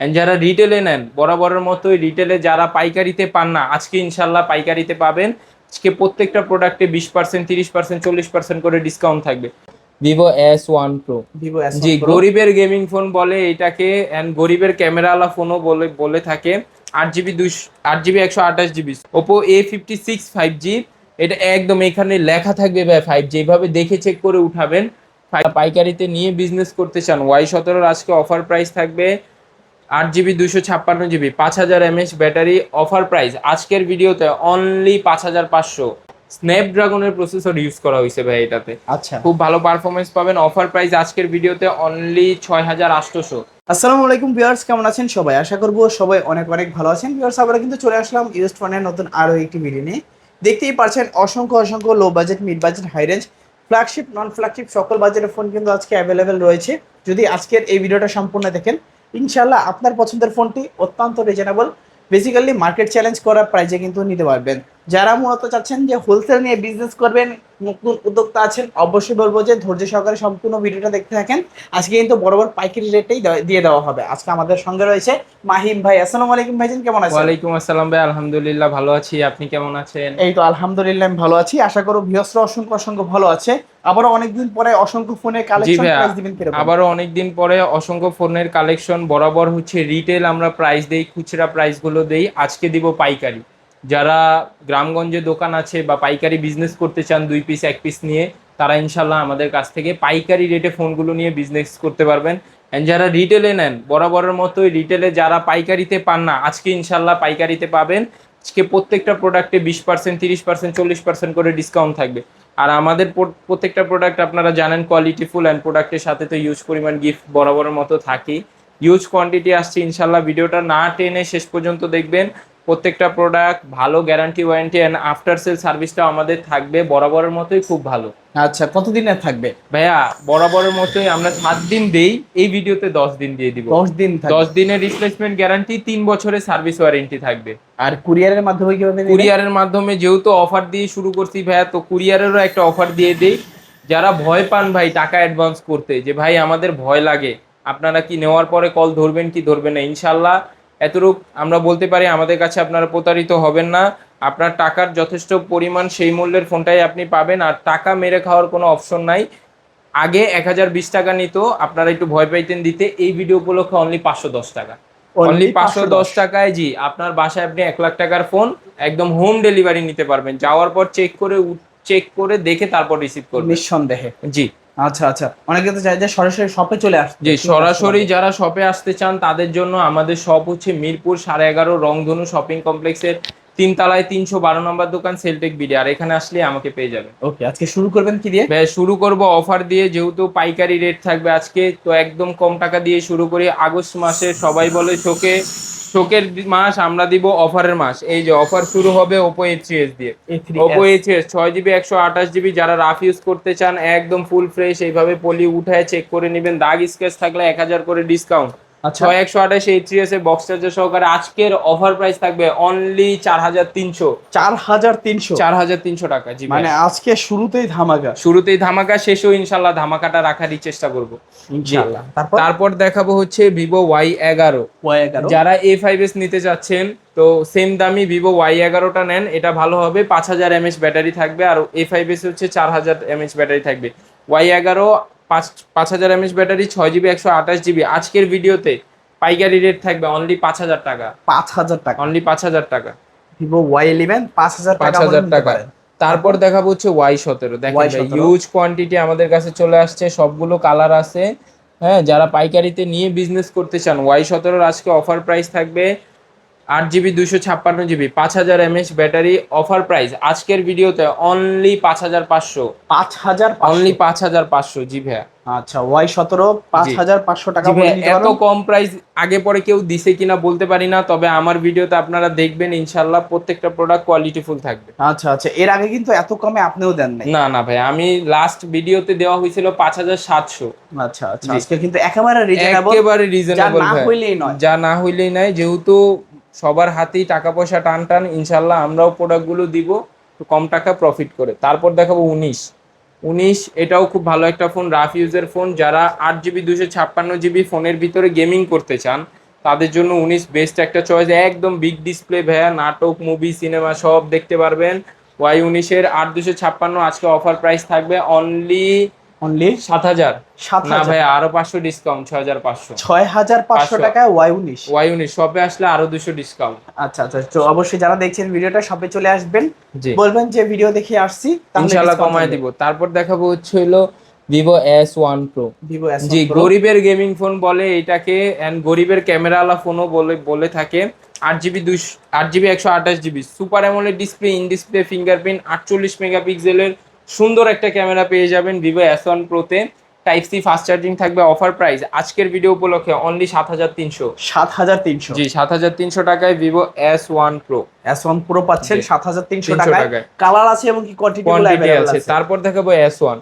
And যারা রিটেলে নেন বরাবরের মতোই রিটেলে যারা পাইকারিতে পান না আজকে ইনশাল্লাহ পাইকারিতে পাবেন। আজকে প্রত্যেকটা প্রোডাক্টে বিশ পার্সেন্ট তিরিশ পার্সেন্ট চল্লিশ পার্সেন্ট করে ডিসকাউন্ট থাকবে। Vivo S one Pro Vivo S G গরিবের গেমিং ফোন বলে এটাকে অ্যান্ড গরিবের ক্যামেরাওয়ালা ফোনও বলে বলে থাকে। আট জিবি দুইশ আট জিবি একশো আঠাশ GB Oppo A fifty six five G এটা একদম এখানে লেখা থাকবে ভাই ফাইভ জি এইভাবে দেখে চেক করে উঠাবেন। পাইকারিতে নিয়ে বিজনেস করতে চান ওয়াই সতেরোর আজকে অফার প্রাইস থাকবে। আট জিবি দুশো ছাপ্পান্ন জিবি পাঁচ হাজার এমএচ ব্যাটারি অফার প্রাইস। আজকের ভিডিওতে অনলি পাঁচ হাজার পাঁচশো। স্ন্যাপড্রাগনের প্রসেসর ইউজ করা হয়েছে ভাই এটাতে। আচ্ছা। খুব ভালো পারফরমেন্স পাবেন। অফার প্রাইস আজকের ভিডিওতে অনলি ছয় হাজার আটশোশো আসসালামু আলাইকুম ভিউয়ার্স কেমন আছেন সবাই? আশা করব সবাই অনেক অনেক ভালো আছেন। ভিউয়ার্স আমরা কিন্তু চলে আসলাম ইউস্ট ফোনের নতুন আরও একটি ভিডিও নিয়ে। দেখতেই পারছেন অসংখ্য অসংখ্য low budget mid budget high range flagship non flagship সকল বাজেটের ফোন কিন্তু আজকে অ্যাভেলেবেল রয়েছে। যদি আজকের এই ভিডিওটা সম্পূর্ণ দেখেন ইনশাল্লাহ আপনার পছন্দের ফোনটি অত্যন্ত রিজনেবল বেসিক্যালি মার্কেট চ্যালেঞ্জ করার প্রাইজে কিন্তু নিতে পারবেন। যারা মূলত চাচ্ছেন যে হোলসেল নিয়ে বিজনেস করবেন নতুন উদ্যোক্তা আছেন অবশ্যই বলব যে ধৈর্য সহকারে সম্পূর্ণ ভিডিওটা দেখতে থাকেন। আজকে কিন্তু বরাবর পাইকারি রেটেই দিয়ে দেওয়া হবে। আজকে আমাদের সঙ্গে রয়েছে মাহিম ভাই। আসসালামু আলাইকুম ভাইজান কেমন আছেন? ওয়ালাইকুম আসসালাম ভাই আলহামদুলিল্লাহ ভালো আছি। আপনি কেমন আছেন? এই তো আলহামদুলিল্লাহ আমি ভালো আছি। আশা করো ভিউয়ার্সরা অসংখ্য অসংখ্য ভালো আছে। আবারও অনেকদিন পরে অসংখ্য ফোনের কালেকশন প্রাইস দিবেন কীরকম? আবারও অনেকদিন পরে অসংখ্য ফোনের কালেকশন বরাবর হচ্ছে রিটেল আমরা প্রাইস দেই খুচরা প্রাইসগুলো দেই। আজকে দিব পাইকারি। যারা গ্রামগঞ্জে দোকান আছে বা পাইকারি বিজনেস করতে চান, দুই পিস এক পিস নিয়ে, তারা ইনশাল্লাহ আমাদের কাছ থেকে পাইকারি রেটে ফোনগুলো নিয়ে বিজনেস করতে পারবেন। অ্যান্ড যারা রিটেলে নেন, বরাবরের মতোই রিটেলে যারা পাইকারিতে পান না, আজকে ইনশাল্লাহ পাইকারিতে পাবেন। আজকে প্রত্যেকটা প্রোডাক্টে বিশ পার্সেন্ট তিরিশ পার্সেন্ট চল্লিশ পার্সেন্ট করে ডিসকাউন্ট থাকবে। আর আমাদের প্রত্যেকটা প্রোডাক্ট আপনারা জানেন কোয়ালিটি ফুল অ্যান্ড প্রোডাক্টের সাথে তো ইউজ পরিমাণ গিফট বরাবরের মতো থাকি ইউজ কোয়ান্টিটি আসছে ইনশাল্লাহ ভিডিওটা না টেনে শেষ পর্যন্ত দেখবেন। প্রত্যেকটা প্রোডাক্ট ভালো guarantee warranty and after sale সার্ভিসটা আমাদের থাকবে বরাবরের মতোই খুব ভালো। আচ্ছা কতদিনের থাকবে? ভাইয়া বরাবরের মতোই আমরা সাত দিন দেই এই ভিডিওতে দশ দিন দিয়ে দিব। দশ দিন দশ দিনের রিপ্লেসমেন্ট গ্যারান্টি তিন বছরের সার্ভিস ওয়ারেন্টি থাকবে। আর কুরিয়ারের মাধ্যমে কীভাবে? কুরিয়ারের মাধ্যমে যেহেতু অফার দিয়ে শুরু করছি ভাইয়া তো কুরিয়ারেরও একটা অফার দিয়ে দিই। যারা ভয় পান ভাই টাকা অ্যাডভান্স করতে যে ভাই আমাদের ভয় লাগে আপনারা কি নেওয়ার পরে কল ধরবেন কি ধরবেন না ইনশাল্লাহ এতটুক আমরা বলতে পারি আমাদের কাছে আপনারা প্রতারিত হবেন না। আপনার টাকার যথেষ্ট পরিমাণ সেই মূল্যের ফোনটাই আপনি পাবেন আর টাকা মেরে খাওয়ার কোনো অপশন নাই। আগে এক হাজার বিশ টাকা নিত আপনারা একটু ভয় পাইতেন দিতে। এই ভিডিও উপলক্ষে অনলি পাঁচশো দশ টাকা। অনলি পাঁচশো দশ। টাকায় জি আপনার বাসায় আপনি এক লাখ টাকার ফোন একদম হোম ডেলিভারি নিতে পারবেন। যাওয়ার পর চেক করে চেক করে দেখে তারপর রিসিভ করবে। নিঃসন্দেহে। জি। আচ্ছা আচ্ছা। অনেকে তো চাই যে সরাসরি শপে চলে আসবে জি সরাসরি যারা শপে আসতে চান তাদের জন্য আমাদের শপ হচ্ছে মিরপুর সাড়ে এগারো রংধনু শপিং কমপ্লেক্সের তিনতলায় তিনশো বারো নম্বর দোকান সেলটেক বিডি আর এখানে আসলে আমাকে পেয়ে যাবেন ওকে আজকে শুরু করবেন কি দিয়ে? ভাই, শুরু করব অফার দিয়ে যেহেতু পাইকারি রেট থাকবে আজকে তো একদম কম টাকা দিয়ে শুরু করি। আগস্ট মাসে সবাই বলে শোকে শোকের মাস আমরা দিব অফারের মাস। এই যে অফার শুরু হবে ওপো এইচএস দিয়ে। ওপো এইচএস ছয় জিবি একশো আঠাশ জিবি যারা রাফ ইউজ করতে চান একদম ফুল ফ্রেশ এইভাবে পলি উঠায় চেক করে নেবেন। দাগ স্কেচ থাকলে এক হাজার করে ডিসকাউন্ট ছয় একশো আঠাশ এইচএস এ বক্স চার্জার সহকারে আজকের অফার প্রাইস থাকবে অনলি চার হাজার তিনশো। চার হাজার তিনশো? চার হাজার তিনশো টাকা জি মানে আজকে শুরুতেই ধামাকা? শুরুতেই ধামাকা শেষেও ইনশাল্লাহ ধামাকাটা রাখারই চেষ্টা করব। ইনশাআল্লাহ তারপর? তারপর দেখাবো হচ্ছে ভিভো ওয়াই এগারো। ওয়াই এগারো। যারা এ ফাইভ এস নিতে চাচ্ছেন তো সেম দামি ভিভো ওয়াই এগারোটা নেন এটা ভালো হবে। পাঁচ হাজার এমএচ ব্যাটারি থাকবে আর এ ফাইভ এস হচ্ছে চার হাজার এমএচ ব্যাটারি থাকবে। ওয়াই এগারো পাঁচ পাঁচ হাজার এমএচ ব্যাটারি ছয় জিবি একশো আঠাশ জিবি আজকের ভিডিওতে পাইকারি রেট থাকবে অনলি পাঁচ হাজার টাকা। পাঁচ হাজার টাকা। অনলি পাঁচ হাজার টাকা। ভিভো ওয়াই ইলেভেন পাঁচ হাজার পাঁচ হাজার টাকা। তারপর দেখাবো হচ্ছে ওয়াই সতেরো। দেখেন Y17 হিউজ কোয়ান্টিটি আমাদের কাছে চলে আসছে সবগুলো কালার আছে। হ্যাঁ যারা পাইকারিতে নিয়ে বিজনেস করতে চান ওয়াই সতেরোর আজকে অফার প্রাইস থাকবে আট জিবি দুশো ছাপ্পান্ন জিবি পাঁচ হাজার এমএচ ব্যাটারি অফার প্রাইস। আজকের ভিডিওতে অনলি পাঁচ হাজার পাঁচশো। পাঁচ হাজার অনলি পাঁচ হাজার পাঁচশো জি ভাইয়া। আচ্ছা ওয়াই সতেরো পাঁচ হাজার পাঁচশো টাকা এত কম প্রাইস আগে পরে কেউ দিছে কিনা বলতে পারি না তবে আমার ভিডিওতে আপনারা দেখবেন ইনশাল্লাহ প্রত্যেকটা প্রোডাক্ট কোয়ালিটিফুল থাকবে। আচ্ছা আচ্ছা এর আগে কিন্তু এত কমে আপনিও দেন নাই। না না ভাই আমি লাস্ট ভিডিওতে দেওয়া হয়েছিল পাঁচ হাজার সাতশো। আচ্ছা আচ্ছা আজকে কিন্তু একেবারে রিজনেবল একেবারে যা না হইলেই নয়। যা না হইলেই নাই যেহেতু সবার হাতেই টাকা পয়সা টান টান, ইনশাল্লাহ আমরাও প্রোডাক্টগুলো দিব কম টাকা প্রফিট করে। তারপর দেখাবো উনিশ। উনিশ, এটাও খুব ভালো একটা ফোন রাফ ইউজের ফোন যারা আট জিবি দুশো ছাপ্পান্ন জিবি ফোনের ভিতরে গেমিং করতে চান, তাদের জন্য উনিশ বেস্ট একটা চয়েস একদম বিগ ডিসপ্লে ভাইয়া, নাটক মুভি সিনেমা সব দেখতে পারবেন। ওয়াই উনিশের আট দুশো ছাপ্পান্ন, আজকে অফার প্রাইস থাকবে অনলি অনলি সাত হাজার। সাত না হাজার ভাই আরও পাঁচশো ডিসকাউন্ট ছয় হাজার পাঁচশো। ছয় হাজার পাঁচশো টাকায় ওয়াই উনিশ। ওয়াই উনিশ শপে আসলে আরও দুশো ডিসকাউন্ট আচ্ছা আচ্ছা তো অবশ্যই যারা দেখছেন ভিডিওটা সবে চলে আসবেন। বলবেন যে ভিডিও দেখে আসছি ইনশাল্লাহ কমায় দিব। তারপর দেখাবো হচ্ছে হলো Vivo S one Pro G গরিবের গেমিং ফোন বলে এটাকে এন্ড গরিবের ক্যামেরাওয়ালা ফোনও বলে বলে থাকে। আট জিবি দুই আট জিবি একশো আঠাশ GB super AMOLED display in display fingerprint আটচল্লিশ মেগাপিক্সেলের সুন্দর একটা ক্যামেরা পেয়ে যাবেন ভিভো এস ওয়ান প্রোতে টাইপ সি ফাস্ট চার্জিং থাকবে অফার প্রাইস আজকের ভিডিও উপলক্ষে অনলি সাত হাজার তিনশো। সাত হাজার তিনশো। জি সাত হাজার তিনশো টাকায় Vivo S one Pro S one Pro পাচ্ছেন সাত হাজার তিনশো টাকায়। কালার আছে এবং কি কোয়ান্টিটি কোয়ান্টিটি আছে। তারপর দেখাবো এস ওয়ান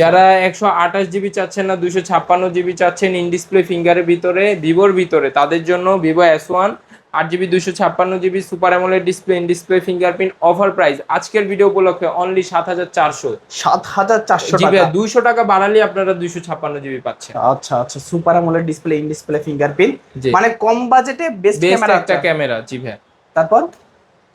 যারা একশো আঠাশ জিবি চাচ্ছেন না দুশো ছাপ্পান্ন জিবি চাচ্ছেন ইন ডিসপ্লে ফিঙ্গারের ভিতরে ভিভোর ভিতরে তাদের জন্য ভিভো এস ওয়ান আট জিবি দুশো ছাপ্পান্ন GB super AMOLED display in display fingerprint offer price. আজকের ভিডিও উপলক্ষে অনলি সাত হাজার চারশো। সাত হাজার চারশো জিবি দুইশো টাকা বাড়ালে আপনারা দুইশো ছাপ্পান্ন জিবি পাচ্ছেন। আচ্ছা আচ্ছা super AMOLED display in display fingerprint. মানে কম বাজেটে বেস্ট বেস্ট ক্যামেরা একটা ক্যামেরা জি ভাই তারপর?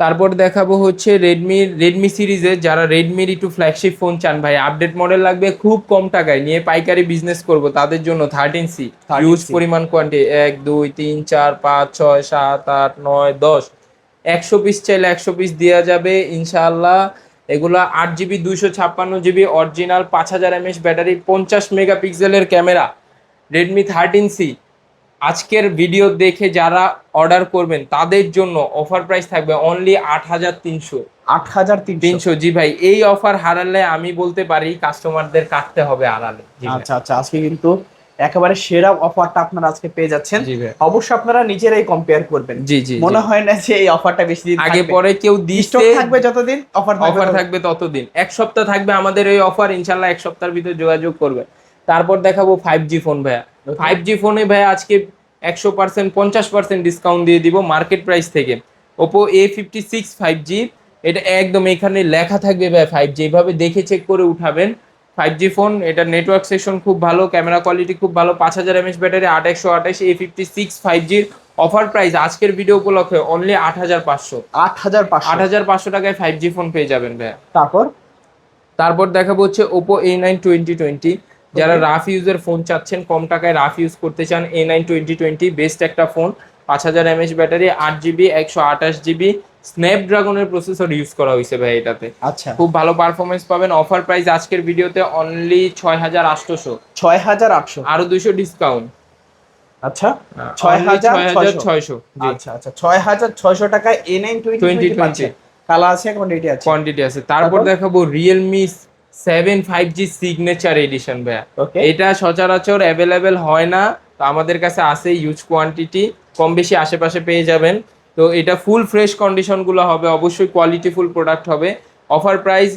তারপর দেখাবো হচ্ছে রেডমি রেডমি সিরিজে যারা রেডমির একটু ফ্ল্যাগশিপ ফোন চান ভাই আপডেট মডেল লাগবে খুব কম টাকায় নিয়ে পাইকারি বিজনেস করব তাদের জন্য থার্টিন সি ইউজ পরিমাণ কোয়ান্টি এক দুই তিন চার পাঁচ ছয় সাত আট নয় দশ। একশো পিস চাইলে একশো পিস দেওয়া যাবে ইনশাআল্লাহ। এগুলো আট জিবি দুইশো ছাপ্পান্ন জিবি অরিজিনাল পাঁচ হাজার এমএস ব্যাটারি পঞ্চাশ মেগাপিক্সেলের ক্যামেরা রেডমি থার্টিন সি আজকের ভিডিও দেখে যারা অর্ডার করবেন তাদের জন্য অফার প্রাইস থাকবে অনলি আট হাজার তিনশো। আট হাজার তিনশো। জি ভাই এই অফার হারালে আমি বলতে পারি কাস্টমারদের কাটতে হবে আড়ালে আচ্ছা আচ্ছা আজকে কিন্তু একেবারে সেরা অফারটা আপনারা আজকে পেয়ে যাচ্ছেন। অবশ্যই আপনারা নিজেরাই কম্পেয়ার করবেন। জি জি মনে হয় না যে এই অফারটা বেশি দিন আগে পরে কেউ দিচ্ছে থাকবে যতদিন অফার অফার থাকবে ততদিন। এক সপ্তাহ থাকবে আমাদের এই অফার ইনশাল্লাহ এক সপ্তাহের ভিতরে যোগাযোগ করবে তারপর দেখাবো ফাইভ জি ফোন ভাইয়া. ফাইভ জি ফোনে ভাইয়া আজকে একশো পার্সেন্ট পঞ্চাশ পার্সেন্ট ডিসকাউন্ট দিয়ে দিব মার্কেট প্রাইস থেকে। Oppo A fifty six five G এটা একদম এখানে লেখা থাকবে ভাই ফাইভ জি এইভাবে দেখে চেক করে উঠাবেন। ফাইভ জি ফোন এটা নেটওয়ার্ক সেকশন খুব ভালো ক্যামেরা কোয়ালিটি খুব ভালো পাঁচ হাজার এমএস ব্যাটারি আট একশো আঠাশ এ ফিফটি সিক্স ফাইভ জির অফার প্রাইস আজকের ভিডিও উপলক্ষে অনলি আট হাজার পাঁচশো। আট হাজার পাঁচশো। আট হাজার পাঁচশো টাকায় ফাইভ জি ফোন পেয়ে যাবেন ভাইয়া। তারপর? তারপর দেখাবো হচ্ছে ওপো এ নাইন টোয়েন্টি টোয়েন্টি যারা রাফ ইউজের ফোন চাচ্ছেন কম টাকায় রাফ ইউজ করতে চান এ নাইন টোয়েন্টি টোয়েন্টি বেস্ট একটা ফোন পাঁচ হাজার এমএচ ব্যাটারি আট জিবি একশো আঠাশ জিবি স্ন্যাপড্রাগনের প্রসেসর ইউজ করা হয়েছে ভাই এটাতে। আচ্ছা। খুব ভালো পারফরমেন্স পাবেন। অফার প্রাইস আজকের ভিডিওতে অনলি ছয় হাজার আটশোশো। ছয় হাজার আটশো। আরও দুশো ডিসকাউন্ট আচ্ছা। ছয় হাজার ছয়শো। আচ্ছা আচ্ছা। ছয় হাজার ছয়শো টাকায় এ নাইন টোয়েন্টি 2020 পাচ্ছে কালার আছে কোয়ান্টিটি আছে। কোয়ান্টিটি আছে। তারপর তারপর? দেখাবো Realme seven five G signature edition ভাইয়া। ওকে এটা সচরাচর অ্যাভেলেবেল হয় না তো আমাদের কাছে আছে ইউজ কোয়ান্টিটি কম বেশি আশেপাশে পেয়ে যাবেন। তো এটা ফুল ফ্রেশ কন্ডিশনগুলো হবে অবশ্যই কোয়ালিটিফুল প্রোডাক্ট হবে। Offer price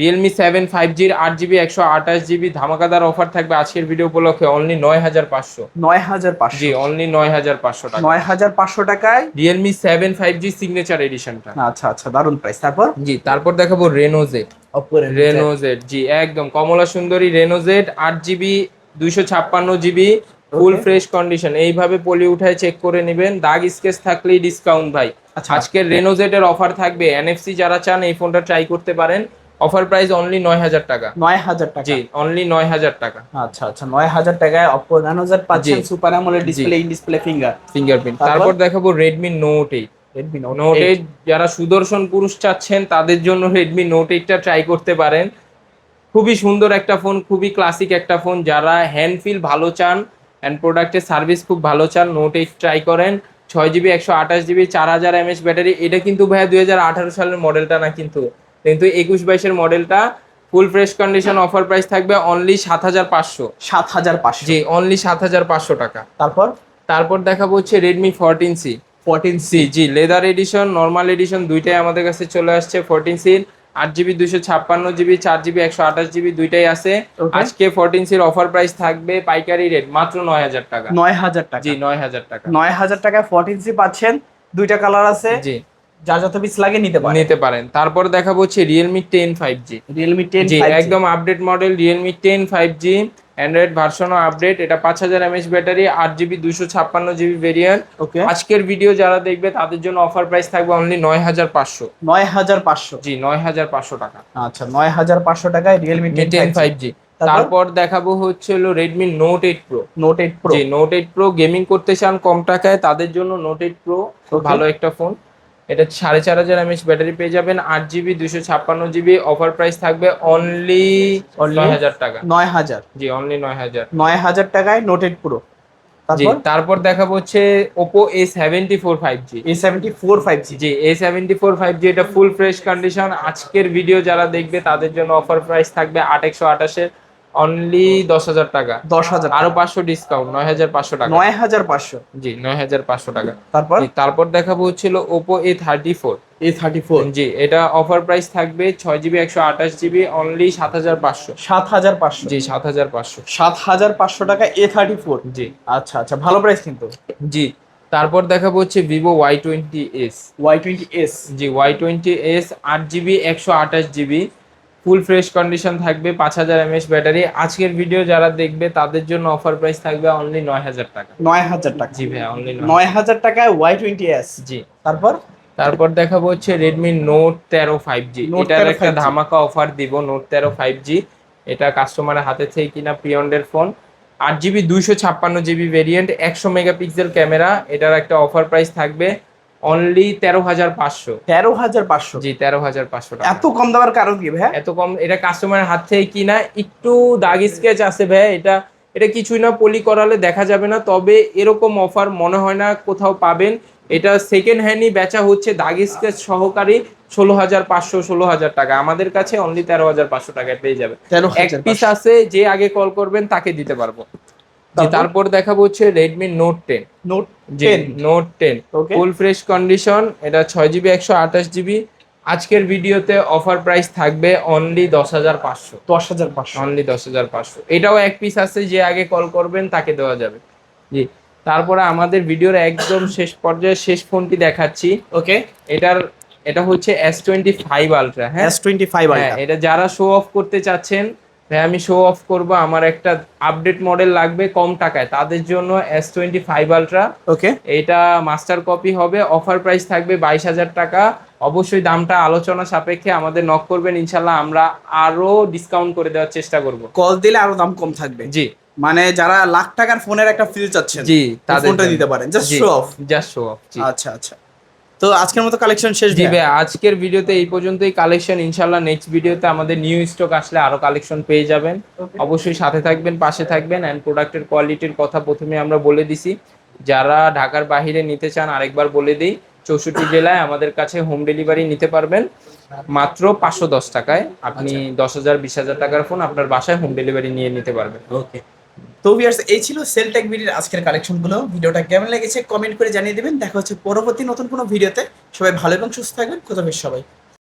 Realme seven five জির আট জিবি একশো আঠাশ জিবি ধামাকাদার অফার থাকবে আজকের ভিডিও উপলক্ষে অনলি নয় হাজার পাঁচশো। নয় হাজার পাঁচশো। জি অনলি নয় হাজার পাঁচশো টাকা। নয় হাজার পাঁচশো টাকায়? Realme seven five G signature এডিশনটা আচ্ছা আচ্ছা দারুণ প্রাইস তারপর? জি তারপর দেখাবো রেনোজেট Oppo Reno Z। রেনোজেট জি একদম। কমলা সুন্দরী রেনোজেট আট জিবি দুইশো ছাপ্পান্ন জিবি ফুল ফ্রেশ কন্ডিশন এইভাবে পলি উঠায় চেক করে নেবেন। দাগ স্কেচ থাকলেই ডিসকাউন্ট ভাই। আচ্ছা। আজকের রেনোজেটের অফার থাকবে। এনএফসি যারা চান এই ফোনটা ট্রাই করতে পারেন। অফার প্রাইস অনলি নয় হাজার টাকা। নয় হাজার টাকা। জি অনলি নয় হাজার টাকা। আচ্ছা আচ্ছা নয় হাজার টাকায় অপো রেনো জেড পাচ্ছেন super AMOLED display in display finger fingerprint তারপর? তারপর দেখাবো Redmi Note eight Redmi Note eight যারা সুদর্শন পুরুষ চাচ্ছেন তাদের জন্য রেডমি নোট এইটটা ট্রাই করতে পারেন। খুবই সুন্দর একটা ফোন খুবই ক্লাসিক একটা ফোন যারা হ্যান্ড ফিল ভালো চান অ্যান্ড প্রোডাক্টের সার্ভিস খুব ভালো চান নোট এইট ট্রাই করেন। ছয় জিবি একশো আঠাশ জিবি চার হাজার এমএচ ব্যাটারি। এটা কিন্তু ভাইয়া দুই হাজার আঠারো সালের মডেলটা না কিন্তু। কিন্তু একুশ বাইশের মডেলটা full fresh condition offer price থাকবে অনলি সাত হাজার পাঁচশো। সাত হাজার পাঁচশো। জি অনলি সাত হাজার পাঁচশো টাকা। তারপর? তারপর দেখাবো হচ্ছে Redmi fourteen C fourteen C জি লেদার এডিশন নর্মাল এডিশন দুইটাই আমাদের কাছে চলে আসছে ফোরটিন সির আট জিবি দুশো ছাপ্পান্ন জিবি চার জিবি একশো আঠাশ জিবি দুইটাই আছে। আজকে ফোরটিন সির অফার প্রাইস থাকবে পাইকারি রেট মাত্র নয় হাজার টাকা। নয় হাজার টাকা। জি নয় হাজার টাকা। নয় হাজার টাকায় ফোরটিন সি পাচ্ছেন। দুইটা কালার আছে। জি। যা যত পিস লাগে নিতে পারেন। নিতে পারেন। তারপর দেখাবো হচ্ছে Realme ten five G Realme ten G একদম update model Realme ten five G Android ভার্সনও update এটা পাঁচ হাজার এমএচ ব্যাটারি আট জিবি দুশো ছাপ্পান্ন জিবি ভেরিয়েন্ট ওকে। আজকের ভিডিও যারা দেখবে তাদের জন্য অফার প্রাইস থাকবে অনলি নয় হাজার পাঁচশো। নয় হাজার পাঁচশো। জি নয় হাজার পাঁচশো টাকা। আচ্ছা নয় হাজার পাঁচশো টাকায় রিয়েলমি টেন ফাইভ জি তারপর? দেখাবো হচ্ছে হলো Redmi Note eight Pro Note eight Pro জি নোট এইট প্রো গেমিং করতে চান কম টাকায় তাদের জন্য নোট এইট প্রো. ভালো একটা ফোন এটা সাড়ে চার হাজার এমএচ ব্যাটারি পেয়ে যাবেন আট জিবি দুশো ছাপ্পান্ন জিবি অফার প্রাইস থাকবে অনলি? নয় হাজার টাকা। নয় হাজার। জি অনলি নয় হাজার। নয় হাজার টাকায় নোটেড প্রো। জি তারপর? তারপর দেখাবো হচ্ছে Oppo A seventy four five G A seventy four five G G A seventy four five G এটা ফুল ফ্রেশ কন্ডিশন আজকের ভিডিও যারা দেখবে তাদের জন্য অফার প্রাইস থাকবে আট একশো আঠাশের অনলি দশ হাজার টাকা। দশ হাজার আরও পাঁচশো ডিসকাউন্ট নয় হাজার পাঁচশো টাকা। নয় হাজার পাঁচশো। জি নয় হাজার পাঁচশো টাকা। তারপর? তারপর দেখাবো হচ্ছিল Oppo A thirty four A thirty four জি এটা অফার প্রাইস থাকবে ছয় জিবি একশো আঠাশ জিবি অনলি সাত হাজার পাঁচশো। সাত হাজার পাঁচশো। জি সাত হাজার পাঁচশো। সাত হাজার পাঁচশো টাকা এ থার্টি ফোর জি। আচ্ছা আচ্ছা ভালো প্রাইস কিন্তু। জি তারপর দেখাবো হচ্ছে Vivo Y twenty S Y twenty S জি ওয়াই টোয়েন্টি এস আট জিবি একশো আঠাশ জিবি ফুল ফ্রেশ কন্ডিশন থাকবে পাঁচ হাজার এমএস ব্যাটারি। আজকের ভিডিও যারা দেখবে তাদের জন্য অফার প্রাইস থাকবে অনলি নয় হাজার টাকা। নয় হাজার টাকা। জি ভাই অনলি নয় হাজার টাকায় ওয়াই টোয়েন্টি এস জি। তারপর? তারপর দেখাবো হচ্ছে রেডমি নোট তেরো ফাইভ জি এটার একটা ধামাকা অফার দিব নোট তেরো ফাইভ জি এটা কাস্টমারের হাতে থেকে কিনা পিয়ন্ডের ফোন আট জিবি দুইশো ছাপ্পান্ন জিবি ভেরিয়েন্ট একশো মেগাপিক্সেল ক্যামেরা এটার একটা অফার প্রাইস থাকবে। অনলি তেরো হাজার পাঁচশো। তেরো হাজার পাঁচশো? জি তেরো হাজার পাঁচশো এত কম দেওয়ার কারণ কি ভাই এত কম এটা কাস্টমারের হাত থেকে কিনা একটু দাগ স্কেচ আছে ভাই এটা এটা কিছুই না পলি করালে দেখা যাবে না তবে এরকম অফার মনে হয় না কোথাও পাবেন। এটা সেকেন্ড হ্যান্ডই বেচা হচ্ছে দাগ স্কেচ সহকারী ষোলো হাজার পাঁচশো ষোলো হাজার টাকা। আমাদের কাছে অনলি তেরো হাজার পাঁচশো টাকায় পেয়ে যাবে এক পিস আছে যে আগে কল করবেন তাকে দিতে পারব। তারপর? তারপর দেখাবো হচ্ছে Redmi Note ten Note ten Note ten full fresh condition এটা ছয় জিবি একশো আঠাশ জিবি আজকের ভিডিওতে অফার প্রাইস থাকবে অনলি দশ হাজার পাঁচশো। দশ হাজার পাঁচশো। অনলি দশ হাজার পাঁচশো। এটাও এক পিস আছে যে আগে কল করবেন তাকে দেওয়া যাবে। জি। তারপরে আমাদের ভিডিওর একদম শেষ পর্যায়ে শেষ ফোনটি দেখাচ্ছি। ওকে এটার এটা হচ্ছে এস টোয়েন্টি ফাইভ আলট্রা হ্যাঁ? এস টোয়েন্টি ফাইভ এটা যারা শো অফ করতে চাচ্ছেন ভাই আমি শো অফ করব আমার একটা আপডেট মডেল লাগবে কম টাকায়। তাদের জন্য S twenty five ultra okay এটা মাস্টার কপি হবে অফার প্রাইস থাকবে বাইশ হাজার টাকা। অবশ্যই দামটা আলোচনা সাপেক্ষে আমাদের নক করবেন ইনশাল্লাহ আমরা আরও ডিসকাউন্ট করে দেওয়ার চেষ্টা করব। কল দিলে আরও দাম কম থাকবে। জি। মানে যারা লাখ টাকার ফোনের একটা ফিল চাচ্ছেন জি তাদের ফোনটা দিতে পারেন just show off just show off আচ্ছা আচ্ছা। তো আজকের মতো কালেকশন শেষ? ভাই। আজকের ভিডিওতে এই পর্যন্তই। কালেকশন ইনশাল্লাহ নেক্সট ভিডিওতে আমাদের নিউ স্টক আসলে আরও কালেকশন পেয়ে যাবেন। অবশ্যই সাথে থাকবেন পাশে থাকবেন অ্যান্ড প্রোডাক্টের কোয়ালিটির কথা প্রথমে আমরা বলে দিছি। যারা ঢাকার বাইরে নিতে চান আরেকবার বলে দিই চৌষট্টি জেলায় আমাদের কাছে হোম ডেলিভারি নিতে পারবেন। মাত্র পাঁচশো দশ টাকায়। আপনি দশ হাজার বিশ হাজার টাকার ফোন আপনার বাসায় হোম ডেলিভারি নিয়ে নিতে পারবেন। ওকে তো ভিউয়ার্স এই ছিল সেল টেক ভিডিওর আজকের কালেকশনগুলো ভিডিওটা কেমন লেগেছে কমেন্ট করে জানিয়ে দেবেন। দেখা হচ্ছে পরবর্তী নতুন কোনো ভিডিওতে সবাই ভালো এবং সুস্থ থাকবেন। কোথাও সবাই